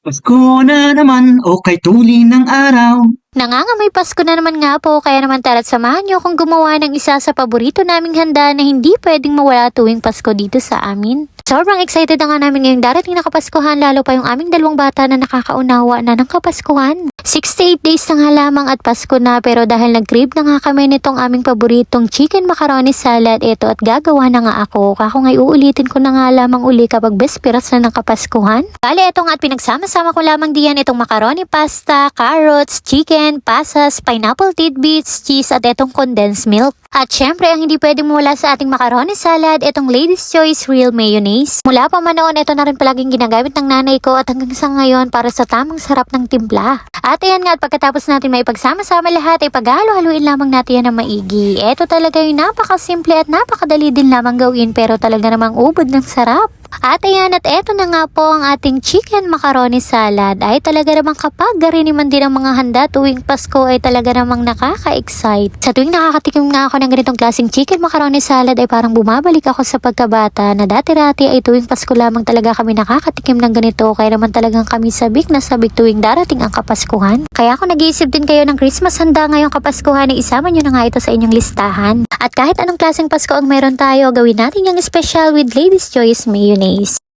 Pasko na naman o kay tuli ng araw. Nangangamoy Pasko na naman nga po, kaya naman tara't samahan niyo akong gumawa ng isa sa paborito naming handa na hindi pwedeng mawala tuwing Pasko dito sa amin. Sobrang excited na nga namin ngayong darating na Kapaskuhan, lalo pa yung aming dalawang bata na nakakaunawa na ng Kapaskuhan. 6 to 8 days na nga lamang at Pasko na, pero dahil nag-crave na nga kami nitong aming paboritong chicken macaroni salad, ito at gagawa na nga ako. Kako ngay uulitin ko na nga lamang uli kapag besperas na ng Kapaskuhan. Bale, ito nga at pinagsama-sama ko lamang diyan itong macaroni pasta, carrots, chicken, pasas, pineapple tidbits, cheese at itong condensed milk. At syempre, ang hindi pwedeng mawala sa ating macaroni salad, itong Lady's Choice Real Mayonnaise. Mula pa man noon, ito na rin palaging ginagamit ng nanay ko at hanggang sa ngayon para sa tamang sarap ng timpla. At ayan nga, at pagkatapos natin may pagsama-sama lahat, ay paghalo-haluin lamang natin yan ng maigi. Ito talaga yung napakasimple at napakadali din lamang gawin pero talaga namang ubod ng sarap. At ayan, at eto na nga po ang ating chicken macaroni salad. Ay talaga namang kapag gariniman din ang mga handa tuwing Pasko ay talaga namang nakaka-excite. Sa tuwing nakakatikim nga ako ng ganitong klaseng chicken macaroni salad ay parang bumabalik ako sa pagkabata na dati-dati ay tuwing Pasko lamang talaga kami nakakatikim ng ganito kaya naman talagang kami sabik na sabik tuwing darating ang Kapaskuhan. Kaya ako nag-iisip din kayo ng Christmas handa ngayong Kapaskuhan ay isama nyo na nga ito sa inyong listahan. At kahit anong klaseng Pasko ang meron tayo, gawin natin yung special with Lady's Choice Mayonnaise. place